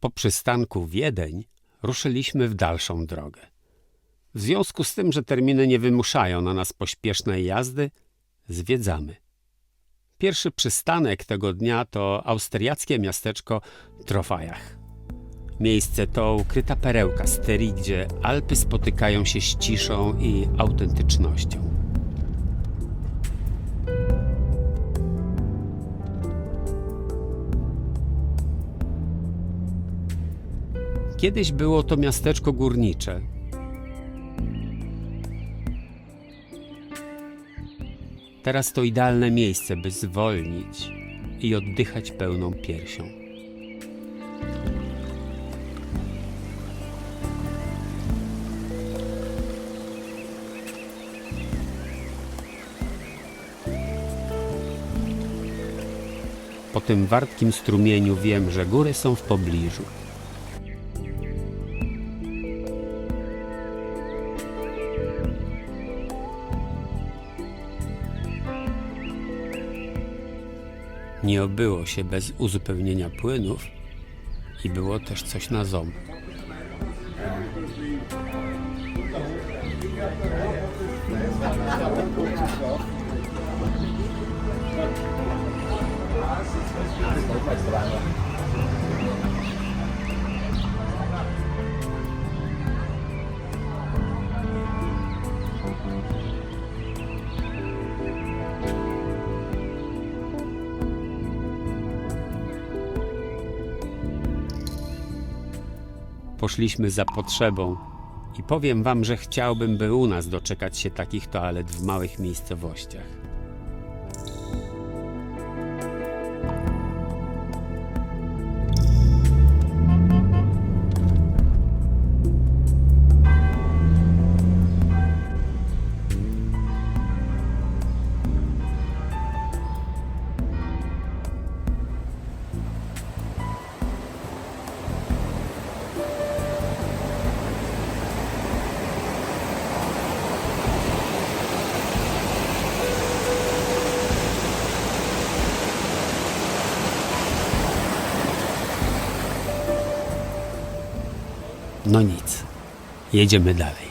Po przystanku Wiedeń ruszyliśmy w dalszą drogę. W związku z tym, że terminy nie wymuszają na nas pośpiesznej jazdy, zwiedzamy. Pierwszy przystanek tego dnia to austriackie miasteczko Trofajach. Miejsce to ukryta perełka Styrii, gdzie Alpy spotykają się z ciszą i autentycznością. Kiedyś było to miasteczko górnicze. Teraz to idealne miejsce, by zwolnić i oddychać pełną piersią. Po tym wartkim strumieniu wiem, że góry są w pobliżu. Nie obyło się bez uzupełnienia płynów i było też coś na ząb. Poszliśmy za potrzebą i powiem wam, że chciałbym, by u nas doczekać się takich toalet w małych miejscowościach. No nic, jedziemy dalej.